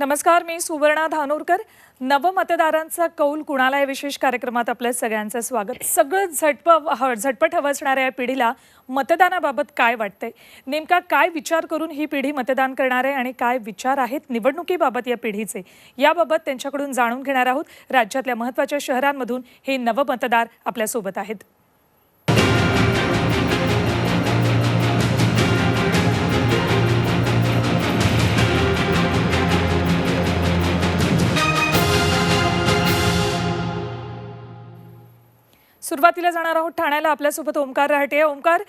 नमस्कार मी सुवर्णा धानोरकर. नवमतदारांचा कौल कुणाला या विशेष कार्यक्रमात आपल्या सगळ्यांचं स्वागत. सगळं झटप ह- झटपट हवं असणाऱ्या या पिढीला मतदानाबाबत काय वाटतंय? नेमका काय विचार करून ही पिढी मतदान करणार आहे आणि काय विचार आहेत निवडणुकीबाबत या पिढीचे? याबाबत त्यांच्याकडून जाणून घेणार आहोत. राज्यातल्या महत्त्वाच्या शहरांमधून हे नवमतदार आपल्यासोबत आहेत. सुरुवातीला जाणार आहोत ठाण्याला आपल्यासोबत ओमकार रहाटे. ओंकार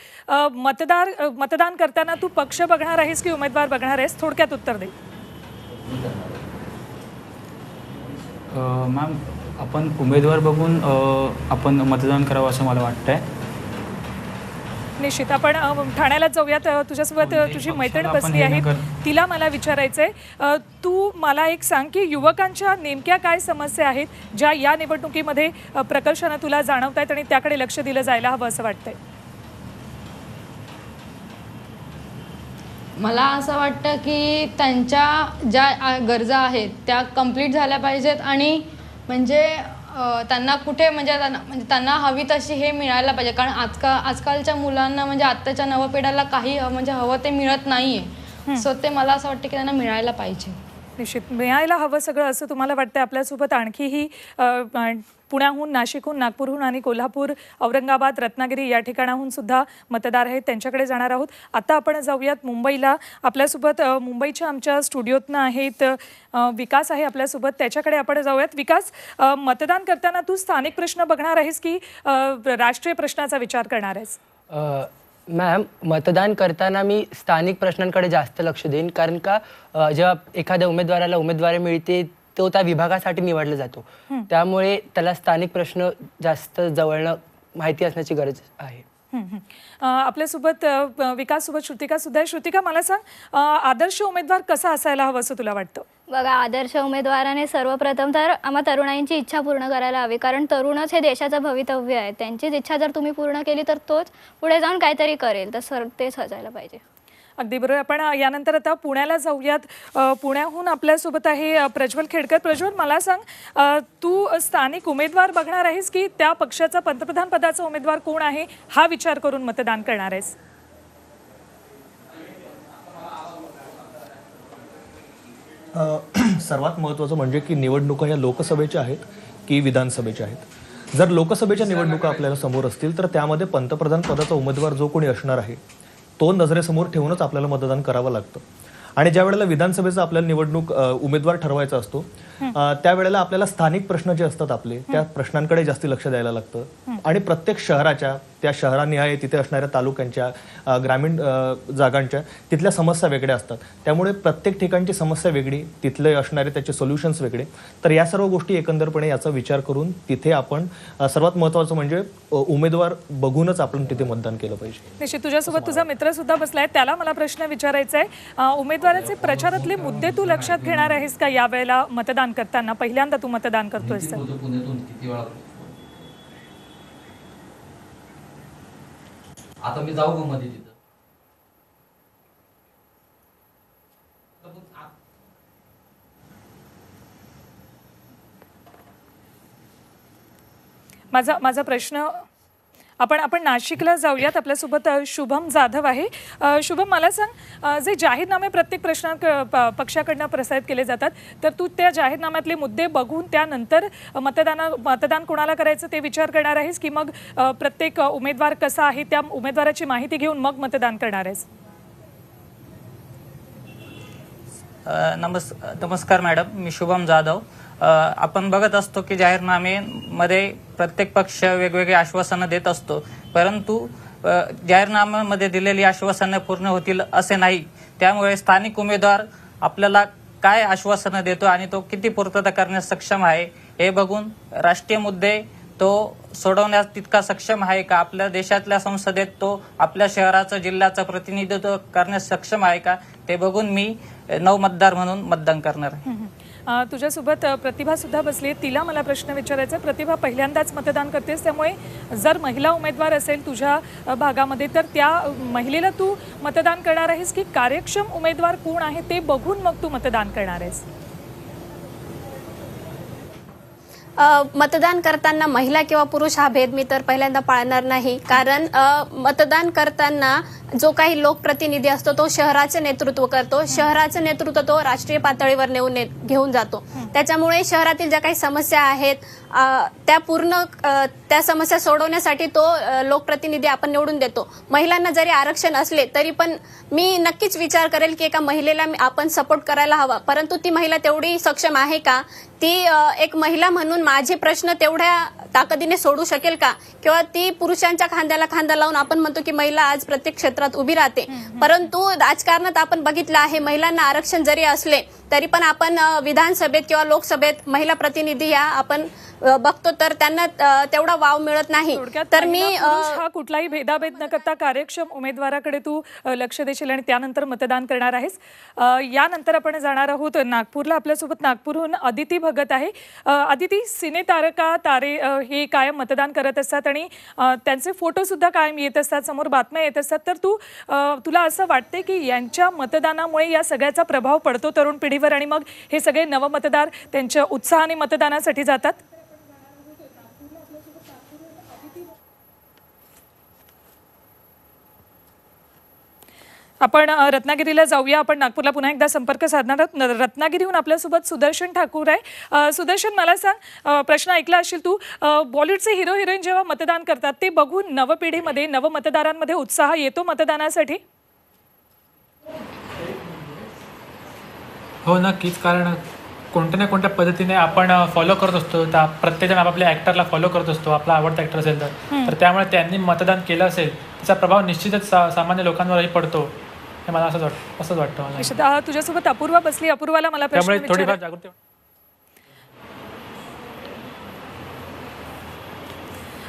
मतदार मतदान करताना तू पक्ष बघणार आहेस की उमेदवार बघणार आहेस? थोडक्यात उत्तर दे. मॅम आपण उमेदवार बघून आपण मतदान करावं असं मला वाटतंय. निश्चित. आपण ठाण्याला जाऊयात. तुझ्यासोबत तुझी मैत्रीण बसली हे आहे. तिला मला विचारायचंय. अ, तू मला एक सांग की युवकांच्या नेमक्या काय समस्या आहेत ज्या या निवडणुकीमध्ये प्रकर्षानं तुला जाणवत आहेत आणि त्याकडे लक्ष दिलं जायला हवं असं वाटतंय? मला असं वाटतं की त्यांच्या ज्या गरजा आहेत त्या कंप्लीट झाल्या पाहिजेत आणि म्हणजे त्यांना कुठे म्हणजे त्यांना म्हणजे त्यांना हवी तशी हे मिळायला पाहिजे. कारण आजकाल आजकालच्या मुलांना म्हणजे आत्ताच्या नवपिढ्याला काही म्हणजे हवं ते मिळत नाही आहे सो ते मला असं वाटतं की त्यांना मिळायला पाहिजे. निश्चित. मिळायला हवं सगळं असं तुम्हाला वाटतं आपल्यासोबत आणखीही पुण्याहून नाशिकहून नागपूरहून आणि कोल्हापूर औरंगाबाद रत्नागिरी या ठिकाणाहून सुद्धा मतदार आहेत. त्यांच्याकडे जाणार आहोत. आता आपण जाऊयात मुंबईला. आपल्यासोबत मुंबईच्या आमच्या स्टुडिओतनं आहेत विकास आहे आपल्यासोबत. त्याच्याकडे आपण जाऊयात. विकास मतदान करताना तू स्थानिक प्रश्न बघणार आहेस की राष्ट्रीय प्रश्नाचा विचार करणार आहेस? मॅम मतदान करताना मी स्थानिक प्रश्नांकडे जास्त लक्ष देईन. कारण का जेव्हा एखाद्या उमेदवाराला उमेदवारी मिळते तो त्या विभागासाठी निवडला जातो. त्यामुळे त्याला स्थानिक प्रश्न जास्त जवळनं माहिती असण्याची गरज आहे. आपल्यासोबत अ, विकाससोबत श्रुतिका सुद्धा आहे. श्रुतिका मला सांग आदर्श उमेदवार कसा असायला हवं असं तुला वाटतं? बघा आदर्श उमेदवाराने सर्वप्रथम तर आम्हा तरुणांची इच्छा पूर्ण करायला हवी. कारण तरुणच हे देशाचं भवितव्य आहे. त्यांचीच इच्छा जर तुम्ही पूर्ण केली तर तोच पुढे जाऊन काहीतरी करेल. तर सर तेच असायला पाहिजे. अगदी बरोबर. आपण यानंतर आता पुण्याला जाऊयात. पुण्याहून आपल्यासोबत आहे प्रज्वल खेडकर. प्रज्वल मला सांग तू स्थानिक उमेदवार बघणार आहेस की त्या पक्षाचा पंतप्रधान पदाचा उमेदवार कोण आहे? हा विचार करून मतदान करणार आहेस. सर्वात महत्त्वाचं म्हणजे की निवडणुका ह्या लोकसभेच्या आहेत की विधानसभेच्या आहेत. जर लोकसभेच्या निवडणुका आपल्याला समोर असतील तर त्यामध्ये पंतप्रधान पदाचा उमेदवार जो कोणी असणार आहे तो नजरेसमोर ठेवूनच आपल्याला मतदान करावं लागतं. आणि ज्या वेळेला विधानसभेचा आपल्याला निवडणूक उमेदवार ठरवायचा असतो त्यावेळेला आपल्याला स्थानिक प्रश्न जे असतात आपले त्या प्रश्नांकडे जास्ती लक्ष द्यायला लागतं. आणि प्रत्येक शहराच्या त्या शहरानिहाय तिथे असणाऱ्या तालुक्यांच्या ग्रामीण जागांच्या तिथल्या समस्या वेगळ्या असतात. त्यामुळे प्रत्येक ठिकाणची समस्या वेगळी तिथले असणारे त्याचे सोल्युशन्स वेगळे. तर या सर्व गोष्टी एकंदरपणे याचा विचार करून तिथे आपण सर्वात महत्त्वाचं म्हणजे उमेदवार बघूनच आपण तिथे मतदान केलं पाहिजे. निश्चित तुझ्यासोबत तुझा मित्र सुद्धा बसलाय त्याला मला प्रश्न विचारायचा आहे उमेदवाराचे प्रचारातले मुद्दे तू लक्षात घेणार आहेस का? यावेळेला मतदान करताना पहिल्यांदा तू मतदान करतोयस आता मी जाऊ मध्ये तिथं? माझा माझा प्रश्न आपण आपण नाशिकला जाऊयात. आपल्यासोबत शुभम जाधव आहे. शुभम मला सांग जे जाहीरनामे प्रत्येक प्रश्ना प- पक्षाकडनं प्रसारित केले जातात तर तू त्या जाहीरनाम्यातले मुद्दे बघून त्यानंतर मतदाना मतदान कोणाला करायचं ते विचार करणार आहेस? की मग प्रत्येक उमेदवार कसा आहे? त्या उमेदवाराची माहिती घेऊन मग मतदान करणार आहेस. नमस् नमस्कार मॅडम. मी शुभम जाधव. आपण बघत असतो की जाहीरनामे मध्ये प्रत्येक पक्ष वेगवेगळी आश्वासनं देत असतो. परंतु जाहीरनाम्यामध्ये दिलेली आश्वासनं पूर्ण होतील असे नाही. त्यामुळे स्थानिक उमेदवार आपल्याला काय आश्वासनं देतो आणि तो किती पूर्तता करण्यास सक्षम आहे हे बघून राष्ट्रीय मुद्दे तो सोडवण्यास तितका सक्षम आहे का? आपल्या देशातल्या संसदेत तो आपल्या शहराचं जिल्ह्याचं प्रतिनिधित्व करण्यास सक्षम आहे का? ते बघून मी नऊ नव मतदार म्हणून मतदान करणार आहे. तुझ्यासोबत प्रतिभासुद्धा बसली. आहे तिला मला प्रश्न विचारायचा प्रतिभा पहिल्यांदाच मतदान करतेस. त्यामुळे जर महिला उमेदवार असेल तुझ्या भागामध्ये तर त्या महिलेला तू मतदान करणार आहेस की कार्यक्षम उमेदवार कोण आहे ते बघून मग तू मतदान करणार आहेस? मतदान करताना महिला किंवा पुरुष हा भेद मी तर पहिल्यांदा पाळणार नाही. कारण मतदान करताना जो काही लोकप्रतिनिधी असतो तो शहराचे नेतृत्व करतो. शहराचं नेतृत्व तो राष्ट्रीय पातळीवर नेऊन ने- घेऊन जातो. त्याच्यामुळे शहरातील ज्या काही समस्या आहेत त्या पूर्ण त्या समस्या सोडवण्यासाठी तो लोकप्रतिनिधी आपण निवडून देतो. महिलांना जरी आरक्षण असले तरी पण मी नक्कीच विचार करेल की एका महिलेला मी- आपण सपोर्ट करायला हवा. परंतु ती महिला तेवढी सक्षम आहे का? ती एक महिला म्हणून माझे प्रश्न तेवढ्या ताकदीने सोडू शकेल का? किंवा ती पुरुषांच्या खांद्याला खांदा लावून आपण म्हणतो की महिला आज प्रत्येक क्षेत्रात उभी राहते. परंतु राजकारणात आपण बघितलं आहे महिलांना आरक्षण जरी असले तरी पण आपण विधानसभेत किंवा लोकसभेत महिला प्रतिनिधी या आपण बघतो तर त्यांना तेवढा वाव मिळत नाही. तर मी हा कुठलाही भेदाभेद न करता कार्यक्षम उमेदवाराकडे तू लक्ष देशील आणि त्यानंतर मतदान करणार आहेस. यानंतर आपण जाणार आहोत नागपूरला. आपल्यासोबत नागपूरहून अदिती भगत आहे. अदिती सिने तारका तारे हे कायम मतदान करत असतात आणि त्यांचे फोटो सुद्धा कायम येत असतात समोर बातम्या येत असतात. तर तू तुला असं वाटते की यांच्या मतदानामुळे या सगळ्याचा प्रभाव पडतो तरुण पिढीवर आणि मग हे सगळे नवमतदार त्यांच्या उत्साहाने मतदानासाठी जातात. आपण रत्नागिरीला जाऊया. आपण नागपूरला पुन्हा एकदा संपर्क साधणार आहोत. रत्नागिरीहून आपल्यासोबत सुदर्शन ठाकूर आहे. सुदर्शन मला सांग प्रश्न ऐकला असेल तू. बॉलिवूडचे हिरो हिरोईन जेव्हा मतदान करतात ते बघून नवपिढीमध्ये नवमतदारांमध्ये उत्साह येतो मतदानासाठी? हो नक्कीच. कारण कोणत्या ना कोणत्या पद्धतीने आपण फॉलो करत असतो. त्या प्रत्येकजण आपापल्या ॲक्टरला फॉलो करत असतो. आपला आवडता ॲक्टर असेल तर. तर त्यामुळे त्यांनी मतदान केलं असेल त्याचा प्रभाव निश्चितच सा सामान्य लोकांवरही पडतो. हे मला असंच वाटतं असंच वाटतं मला. तुझ्यासोबत अपूर्वा बसली. अपूर्वाला मला थोडीफार जागृती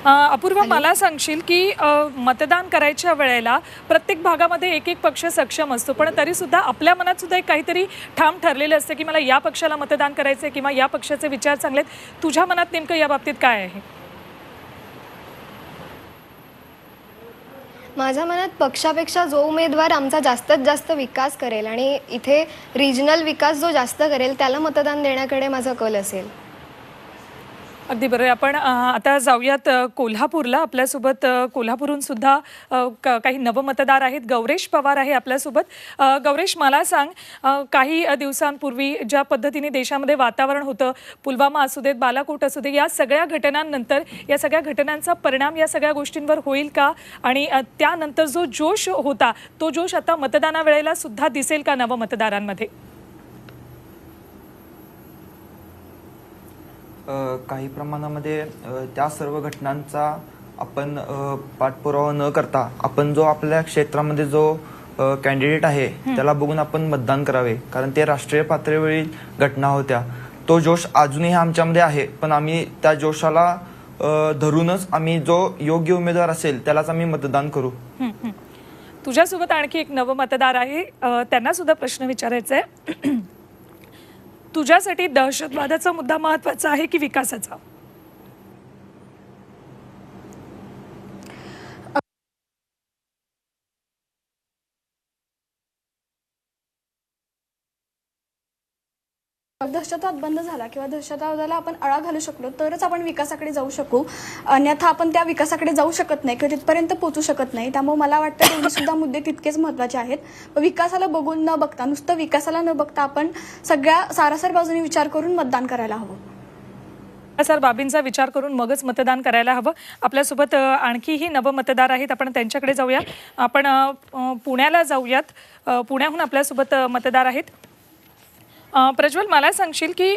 अपूर्वा मला सांगशील की मतदान करायच्या वेळेला प्रत्येक भागामध्ये एक एक पक्ष सक्षम असतो. पण तरी सुद्धा आपल्या मनात सुद्धा एक काहीतरी ठाम ठरलेलं असतं की मला या पक्षाला मतदान करायचं आहे किंवा या पक्षाचे विचार चांगले आहेत. तुझ्या मनात नेमकं या बाबतीत काय आहे? माझ्या मनात पक्षापेक्षा जो उमेदवार आमचा जास्तीत जास्त विकास करेल आणि इथे रिजनल विकास जो जास्त करेल त्याला मतदान देण्याकडे माझा कल असेल. अगदी बरं आपण आता जाऊयात कोल्हापूरला. आपल्यासोबत कोल्हापूरहून सुद्धा क- काही नवमतदार आहेत. गौरेश पवार आहे आपल्यासोबत. गौरेश मला सांग काही दिवसांपूर्वी ज्या पद्धतीने देशामध्ये वातावरण होतं पुलवामा असू देत बालाकोट असू दे या सगळ्या घटनांनंतर या सगळ्या घटनांचा परिणाम या सगळ्या गोष्टींवर होईल का? आणि त्यानंतर जो जोश होता तो जोश आता मतदानावेळेला सुद्धा दिसेल का नवमतदारांमध्ये काही प्रमाणामध्ये त्या सर्व घटनांचा आपण पाठपुरावा न करता आपण जो आपल्या क्षेत्रामध्ये जो कॅन्डिडेट आहे त्याला बघून आपण मतदान करावे. कारण ते राष्ट्रीय पातळीवरील घटना होत्या. तो जोश अजूनही आमच्यामध्ये आहे पण आम्ही त्या जोशाला धरूनच आम्ही जो योग्य उमेदवार असेल त्यालाच आम्ही मतदान करू. तुझ्यासोबत आणखी एक नवमतदार आहे. अ, त्यांना सुद्धा प्रश्न विचारायचा आहे तुझ्यासाठी दहशतवादाचा मुद्दा महत्त्वाचा आहे की विकासाचा? दहशतवाद बंद झाला किंवा दहशतवादाला आपण आळा घालू शकलो तरच आपण विकासाकडे जाऊ शकू. अन्यथा आपण त्या विकासाकडे जाऊ शकत नाही किंवा तिथपर्यंत पोहोचू शकत नाही. त्यामुळे मला वाटतं दोन्ही सुद्धा मुद्दे तितकेच महत्त्वाचे आहेत. विकासाला बघून न बघता नुसतं विकासाला न बघता आपण सगळ्या सारासार बाजूने विचार करून मतदान करायला हवं. सर बाबींचा विचार करून मगच मतदान करायला हवं. आपल्यासोबत आणखीही नवमतदार आहेत. आपण त्यांच्याकडे जाऊया. आपण पुण्याला जाऊयात. पुण्याहून आपल्यासोबत मतदार आहेत. प्रज्वल मला सांगशील की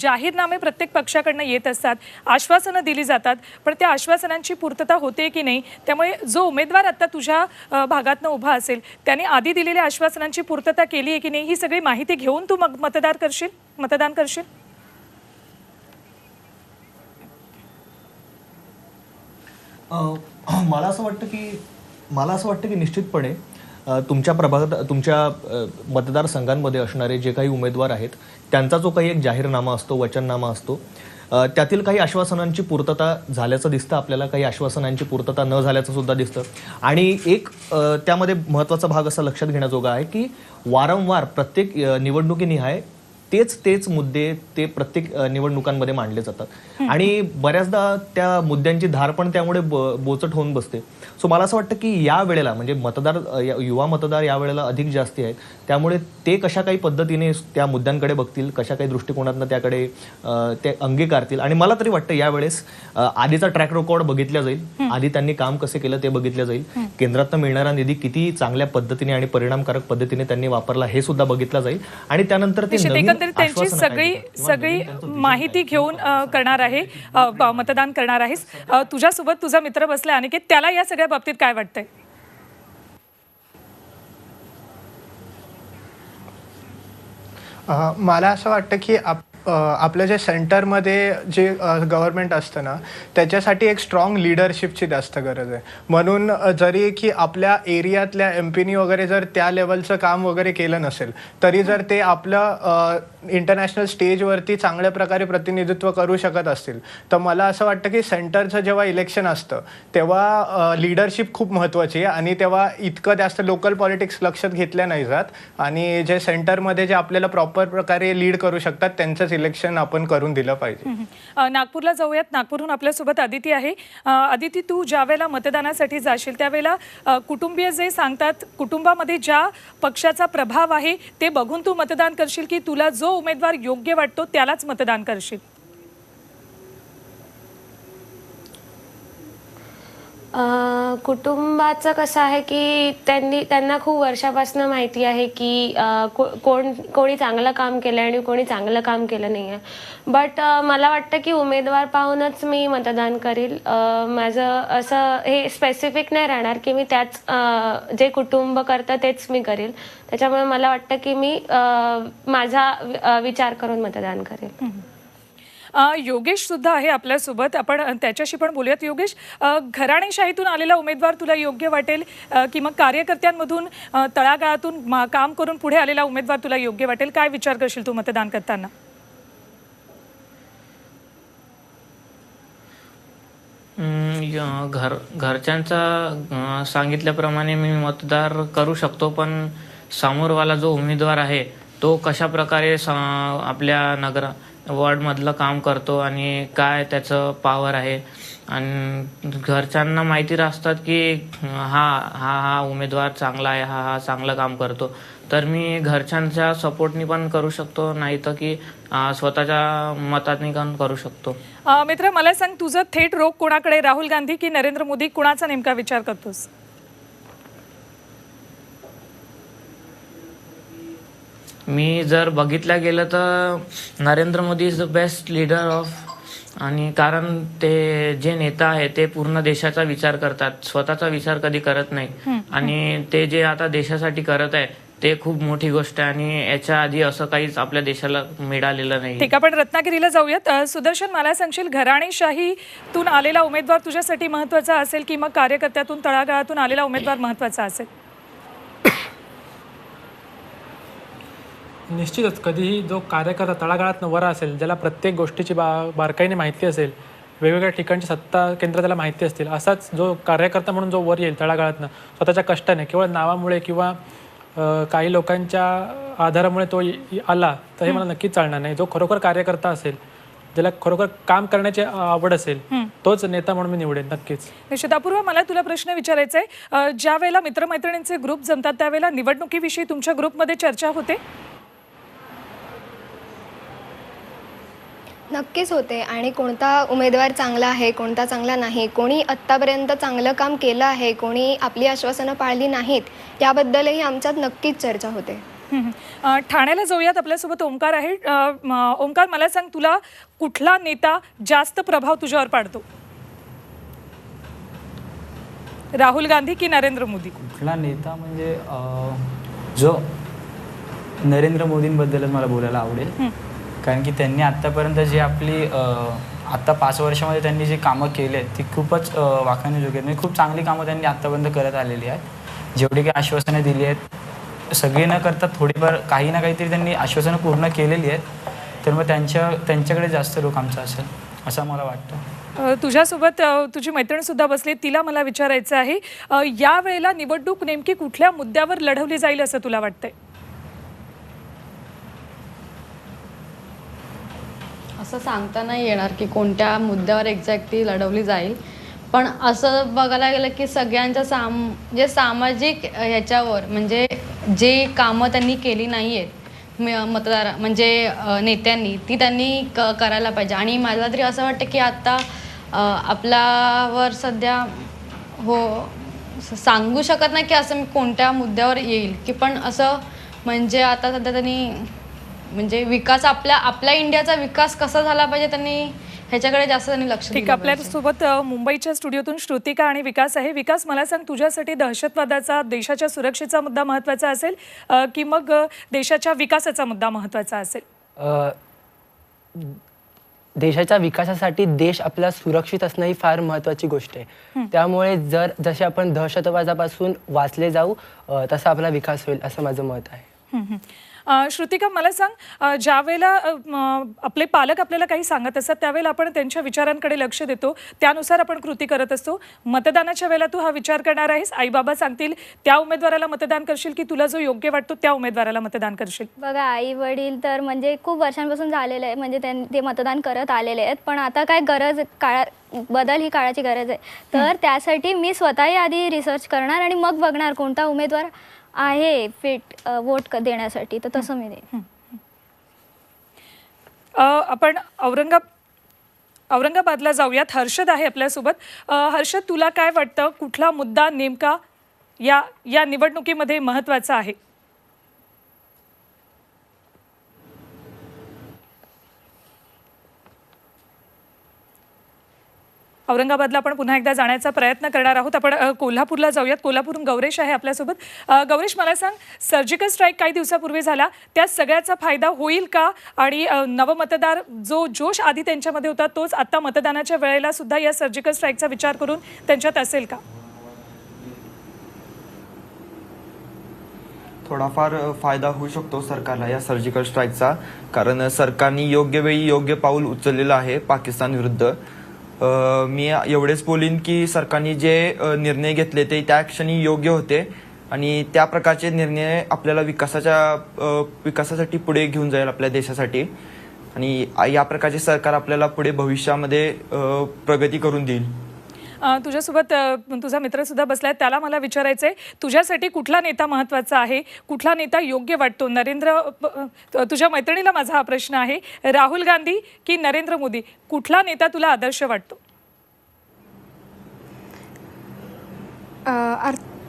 जाहीरनामे प्रत्येक पक्षाकडनं येत असतात आश्वासनं दिली जातात पण त्या आश्वासनांची पूर्तता होते की नाही त्यामुळे जो उमेदवार आता तुझ्या भागातनं उभा असेल त्याने आधी दिलेल्या आश्वासनांची पूर्तता केली आहे की नाही ही सगळी माहिती घेऊन तू मग मतदार करशील? मतदान करशील? मला असं वाटतं की मला असं वाटतं की निश्चितपणे तुमच्या प्रभागात तुमच्या मतदारसंघांमध्ये असणारे जे काही उमेदवार आहेत त्यांचा जो काही एक जाहीरनामा असतो वचननामा असतो त्यातील काही आश्वासनांची पूर्तता झाल्याचं दिसतं आपल्याला काही आश्वासनांची पूर्तता न झाल्याचं सुद्धा दिसतं. आणि एक त्यामध्ये महत्त्वाचा भाग असा लक्षात घेण्याजोगा आहे की वारंवार प्रत्येक निवडणुकीनिहाय तेच तेच मुद्दे ते प्रत्येक निवडणुकांमध्ये मांडले जातात. आणि बऱ्याचदा त्या मुद्द्यांची धार पण त्यामुळे बोचट होऊन बसते. सो मला असं वाटतं की या वेळेला म्हणजे मतदार युवा मतदार या वेळेला अधिक जास्ती आहेत. त्यामुळे ते कशा काही पद्धतीने त्या मुद्द्यांकडे बघतील कशा काही दृष्टिकोनातनं त्याकडे ते अंगीकारतील. आणि मला तरी वाटतं यावेळेस आधीचा ट्रॅक रेकॉर्ड बघितला जाईल. आधी त्यांनी काम कसे केलं ते बघितलं जाईल. केंद्रातनं मिळणारा निधी किती चांगल्या पद्धतीने आणि परिणामकारक पद्धतीने त्यांनी वापरला हे सुद्धा बघितलं जाईल. आणि त्यानंतर ते एकंदरीत त्यांची सगळी सगळी माहिती घेऊन करणार आहे मतदान करणार आहेस. तुझ्यासोबत तुझा मित्र बसला अनिकेत त्याला या सगळ्या बाबतीत काय वाटतंय? मला असं वाटतं की आप आपलं जे सेंटरमध्ये जे गव्हर्नमेंट असतं ना त्याच्यासाठी एक स्ट्रॉंग लिडरशिपची जास्त गरज आहे. म्हणून जरी की आपल्या एरियातल्या एम पीनी वगैरे जर त्या लेवलचं काम वगैरे केलं नसेल तरी जर ते आपलं इंटरनॅशनल स्टेजवरती चांगल्या प्रकारे प्रतिनिधित्व करू शकत असतील. तर मला असं वाटतं की सेंटरचं जेव्हा इलेक्शन असतं तेव्हा लिडरशिप खूप महत्त्वाची आहे आणि तेव्हा इतकं जास्त लोकल पॉलिटिक्स लक्षात घेतल्या नाही जात. आणि जे सेंटरमध्ये जे आपल्याला प्रॉपर प्रकारे लीड करू शकतात त्यांचंच इलेक्शन आपण करून दिलं पाहिजे. नागपूरला जाऊयात. नागपूरहून आपल्यासोबत अदिती आहे. आदिती अदिती तू ज्या वेळेला मतदानासाठी जाशील त्यावेळेला कुटुंबीय जे सांगतात कुटुंबामध्ये ज्या पक्षाचा प्रभाव आहे ते बघून तू मतदान करशील की तुला जो उमेदवार योग्य वाटतो त्यालाच मतदान करशील. कुटुंबाचं कसं आहे की त्यांनी त्यांना खूप वर्षापासून माहिती आहे की को- कोण कोणी चांगलं काम केलं आणि कोणी चांगलं काम केलं नाही आहे बट मला वाटतं की उमेदवार पाहूनच मी मतदान करील. माझं असं हे स्पेसिफिक नाही राहणार की मी त्याच जे कुटुंब करतं तेच मी करेल. त्याच्यामुळे मला वाटतं की मी माझा विचार करून मतदान करेल. योगेश सुद्धा आहे आपल्यासोबत. आपण त्याच्याशी पण बोलूयात. योगेश घराणेशाहीतून आलेला उमेदवार तुला योग्य वाटेल की मग कार्यकर्त्यांमधून तळागाळातून काम करून पुढे आलेला उमेदवार तुला योग्य वाटेल? काय विचार करशील तू मतदान करताना? घर घरच्यांचा सांगितल्याप्रमाणे मी मतदार करू शकतो पण समोरवाला जो उमेदवार आहे तो कशा प्रकारे आपल्या नगर वॉर्डमधलं काम करतो आणि काय त्याचं पॉवर आहे. आणि घरच्यांना माहिती असतात की हा हा हा उमेदवार चांगला आहे हा हा चांगलं काम करतो. तर मी घरच्यांच्या सपोर्टनी पण करू शकतो नाही तर की स्वतःच्या मतानी पण करू शकतो. मित्र मला सांग तुझं थेट रोग कोणाकडे? राहुल गांधी की नरेंद्र मोदी? कुणाचा नेमका विचार करतोस? मी जर बघितलं गेलं तर Narendra Modi is the best leader of आणि कारण ते जे नेता आहे ते पूर्ण देशाचा विचार करतात. स्वतःचा विचार कधी करत नाही. आणि ते जे आता देशासाठी करत आहे ते खूप मोठी गोष्ट आहे. आणि याच्या आधी असं काहीच आपल्या देशाला मिळालेलं नाही. ठीक आपण रत्नागिरीला जाऊयात. सुदर्शन मला सांगशील घराणेशाहीतून आलेला उमेदवार तुझ्यासाठी महत्त्वाचा असेल की मग कार्यकर्त्यातून तळागाळातून आलेला उमेदवार महत्त्वाचा असेल? निश्चितच कधीही जो कार्यकर्ता तळागाळात वर असेल ज्याला प्रत्येक गोष्टीची बा बारकाईने माहिती असेल वेगवेगळ्या ठिकाणची सत्ता केंद्र त्याला माहिती असतील असाच जो कार्यकर्ता म्हणून जो वर येईल तळागाळातनं स्वतःच्या कष्टाने केवळ नावामुळे किंवा काही लोकांच्या आधारामुळे तो आला तर हे मला नक्कीच चालणार नाही. जो खरोखर कार्यकर्ता असेल ज्याला खरोखर काम करण्याची आवड असेल तोच नेता म्हणून मी निवडेन नक्कीच. निश्चित अपूर्व मला तुला प्रश्न विचारायचा आहे. ज्या वेळेला मित्रमैत्रिणींचे ग्रुप जमतात त्यावेळेला निवडणुकीविषयी तुमच्या ग्रुपमध्ये चर्चा होते? नक्कीच होते. आणि कोणता उमेदवार चांगला आहे कोणता चांगला नाही कोणी आत्तापर्यंत चांगलं काम केलं आहे कोणी आपली आश्वासनं पाळली नाहीत याबद्दलही आमच्यात नक्कीच चर्चा होते. ठाण्याला जाऊयात. आपल्यासोबत ओंकार आहे. ओंकार मला सांग तुला कुठला नेता जास्त प्रभाव तुझ्यावर पाडतो? राहुल गांधी की नरेंद्र मोदी? कुठला नेता म्हणजे जो नरेंद्र मोदींबद्दलच मला बोलायला आवडेल कारण की त्यांनी आत्तापर्यंत जी आपली आत्ता पाच वर्षामध्ये त्यांनी जी कामं केली आहेत ती खूपच अं, आहेत. म्हणजे खूप चांगली कामं त्यांनी आत्तापर्यंत करत आलेली आहेत. जेवढी काही आश्वासनं दिली आहेत सगळी न करता थोडीफार काही ना काहीतरी त्यांनी आश्वासनं पूर्ण केलेली आहेत. तर मग त्यांच्या त्यांच्याकडे जास्त लोक आमचा असेल असं मला वाटतं. तुझ्यासोबत तुझी मैत्रीण सुद्धा बसली तिला मला विचारायचं आहे या वेळेला निवडणूक नेमकी कुठल्या मुद्द्यावर लढवली जाईल असं तुला वाटतंय? असं सांगता नाही येणार की कोणत्या मुद्द्यावर एक्झॅक्टली लढवली जाईल. पण असं बघायला गेलं की सगळ्यांच्या साम म्हणजे सामाजिक ह्याच्यावर म्हणजे जे कामं त्यांनी केली नाही आहेत म- मतदार म्हणजे नेत्यांनी ती त्यांनी क करायला पाहिजे. आणि मला तरी असं वाटतं की आत्ता आपल्यावर सध्या हो सांगू शकत नाही की असं मी कोणत्या मुद्द्यावर येईल. की पण असं म्हणजे आता सध्या त्यांनी म्हणजे विकास आपल्या आपल्या इंडियाचा विकास कसा झाला पाहिजे त्यांनी ह्याच्याकडे जास्त त्यांनी लक्ष ठीक आपल्या. सोबत मुंबईच्या स्टुडिओतून श्रुतिका आणि विकास आहे. विकास मला सांग तुझ्यासाठी दहशतवादाचा देशाच्या सुरक्षेचा मुद्दा महत्त्वाचा असेल की मग देशाच्या विकासाचा मुद्दा महत्त्वाचा असेल? देशाच्या विकासासाठी देश आपला सुरक्षित असणं ही फार महत्त्वाची गोष्ट आहे. त्यामुळे जर जसे आपण दहशतवादापासून वाचले जाऊ तसा आपला विकास होईल असं माझं मत आहे. श्रुतिका मला सांग ज्या वेळेला आपले पालक आपल्याला काही सांगत असतात त्यावेळेला आपण त्यांच्या विचारांकडे लक्ष देतो. त्यानुसार आपण कृती करत असतो. मतदानाच्या वेळेला तू हा विचार करणार आहेस? आई बाबा सांगतील त्या उमेदवाराला मतदान करशील की तुला जो योग्य वाटतो त्या उमेदवाराला मतदान करशील? बघा आई वडील तर म्हणजे खूप वर्षांपासून झालेले आहे. म्हणजे त्यां- ते मतदान करत आलेले आहेत. पण आता काय गरज काळा बदल ही काळाची गरज आहे. तर त्यासाठी मी स्वतःही आधी रिसर्च करणार आणि मग बघणार कोणता उमेदवार आहे फिट वोट क- देण्यासाठी तर तसं मी देईन. आपण औरंगाब औरंगाबादला जाऊयात. हर्षद आहे आपल्यासोबत. हर्षद तुला काय वाटतं? कुठला मुद्दा नेमका या या निवडणुकीमध्ये महत्त्वाचा आहे? औरंगाबादला आपण पुन्हा एकदा जाण्याचा प्रयत्न करणार आहोत. आपण कोल्हापूरला जाऊयात. कोल्हापूरहून गौरेश आहे आपल्यासोबत गौरेश मला सांग सर्जिकल स्ट्राईक काही दिवसापूर्वी झाला. त्या सगळ्याचा फायदा होईल का? आणि नवमतदार जो जोश आधी त्यांच्यामध्ये होता तोच आता मतदानाच्या वेळेला सुद्धा या सर्जिकल स्ट्राईकचा विचार करून त्यांच्यात असेल का? थोडाफार फायदा होऊ शकतो सरकारला या सर्जिकल स्ट्राईकचा कारण सरकारने योग्य वेळी योग्य पाऊल उचललेलं आहे पाकिस्तान विरुद्ध. मी एवढेच बोलीन की सरकारने जे निर्णय घेतले ते त्या क्षणी योग्य होते आणि त्या प्रकारचे निर्णय आपल्याला विकासाच्या विकासासाठी पुढे घेऊन जाईल आपल्या देशासाठी. आणि या प्रकारचे सरकार आपल्याला पुढे भविष्यामध्ये प्रगती करून देईल. तुझ्यासोबत तुझा मित्रसुद्धा बसला आहे त्याला मला विचारायचं आहे तुझ्यासाठी कुठला नेता महत्त्वाचा आहे? कुठला नेता योग्य वाटतो? नरेंद्र तुझ्या मैत्रिणीला माझा हा प्रश्न आहे. राहुल गांधी की नरेंद्र मोदी? कुठला नेता तुला आदर्श वाटतो?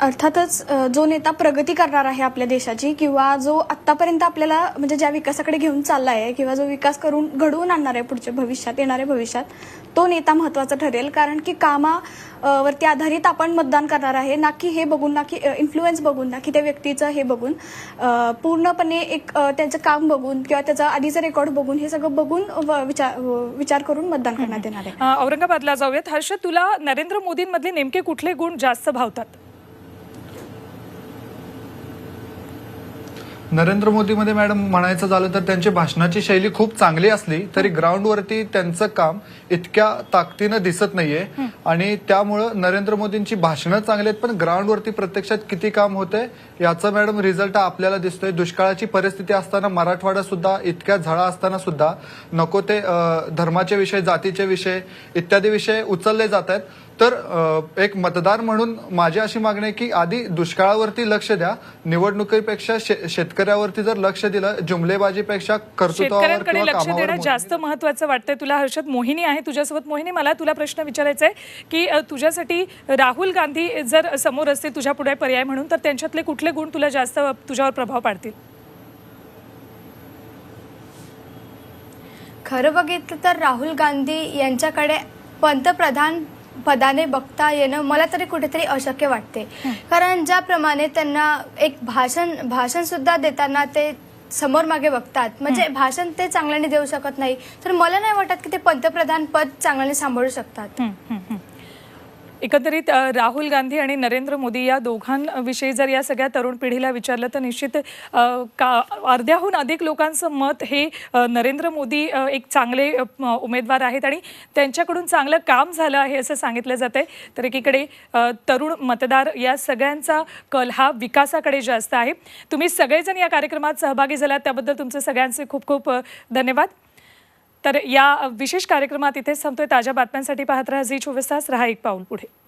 अर्थातच जो नेता प्रगती करणार आहे आपल्या देशाची किंवा जो आत्तापर्यंत आपल्याला म्हणजे ज्या विकासाकडे घेऊन चालला आहे किंवा जो विकास करून घडवून आणणार आहे पुढच्या भविष्यात येणाऱ्या भविष्यात तो नेता महत्त्वाचा ठरेल. कारण की कामा वरती आधारित आपण मतदान करणार आहे. ना की हे बघून ना की इन्फ्लुएन्स बघून ना की त्या व्यक्तीचं हे बघून. पूर्णपणे एक त्यांचं काम बघून किंवा त्याचा आधीचं रेकॉर्ड बघून हे सगळं बघून विचार विचार करून मतदान करण्यात येणार आहे. औरंगाबादला जाऊयात. हर्ष तुला नरेंद्र मोदींमधले नेमके कुठले गुण जास्त भावतात? नरेंद्र मोदीमध्ये मॅडम म्हणायचं झालं तर त्यांची भाषणाची शैली खूप चांगली असली तरी ग्राउंडवरती त्यांचं काम इतक्या ताकदीनं दिसत नाहीये. आणि त्यामुळं नरेंद्र मोदींची भाषणं चांगली आहेत पण ग्राउंडवरती प्रत्यक्षात किती काम होतंय याचा मॅडम रिझल्ट आपल्याला दिसतोय. दुष्काळाची परिस्थिती असताना मराठवाडा सुद्धा इतक्या झळा असताना सुद्धा नको ते धर्माचे विषय जातीचे विषय इत्यादी विषय उचलले जात आहेत. तर एक मतदार म्हणून माझी अशी मागणी आहे की आधी दुष्काळावरती लक्ष द्या. निवडणुकीपेक्षा शे- शेतकऱ्यावरती जर लक्ष दिलं जुमलेबाजीपेक्षा शेतकऱ्यांकडे किंवा लक्ष देणं जास्त महत्वाचं वाटतंय. तुला हर्षद मोहिनी आहे तुझ्यासोबत. मोहिनी मला तुला प्रश्न विचारायचा आहे की तुझ्यासाठी राहुल गांधी जर समोर असते तुझ्या पुढे पर्याय म्हणून तर त्यांच्यातले कुठले गुण तुला जास्त तुझ्यावर प्रभाव पाडतील? खरं बघितलं तर राहुल गांधी यांच्याकडे पंतप्रधान पदाने बघता येणं मला तरी कुठेतरी अशक्य वाटते. कारण ज्याप्रमाणे त्यांना एक भाषण भाषण सुद्धा देताना ते समोर मागे बघतात. म्हणजे भाषण ते चांगल्याने देऊ शकत नाही. तर मला नाही वाटत की ते पंतप्रधान पद चांगल्याने सांभाळू शकतात. एकंदरीत राहुल गांधी आणि नरेंद्र मोदी या दोघांविषयी जर या सगळ्या तरुण पिढीला विचारलं तर निश्चित का अर्ध्याहून अधिक लोकांचं मत हे नरेंद्र मोदी एक चांगले उमेदवार आहेत आणि त्यांच्याकडून चांगलं काम झालं आहे असं सांगितलं जात आहे तर एकीकडे तरुण मतदार या सगळ्यांचा कल हा विकासाकडे जास्त आहे. तुम्ही सगळेजण या कार्यक्रमात सहभागी झालात त्याबद्दल तुमचे सगळ्यांचे खूप खूप धन्यवाद. तर या विशेष कार्यक्रमात इथेच थांबतोय. ताज्या बातम्यांसाठी पाहत राहा झी चोवीस तास. रहा एक पाऊल पुढे.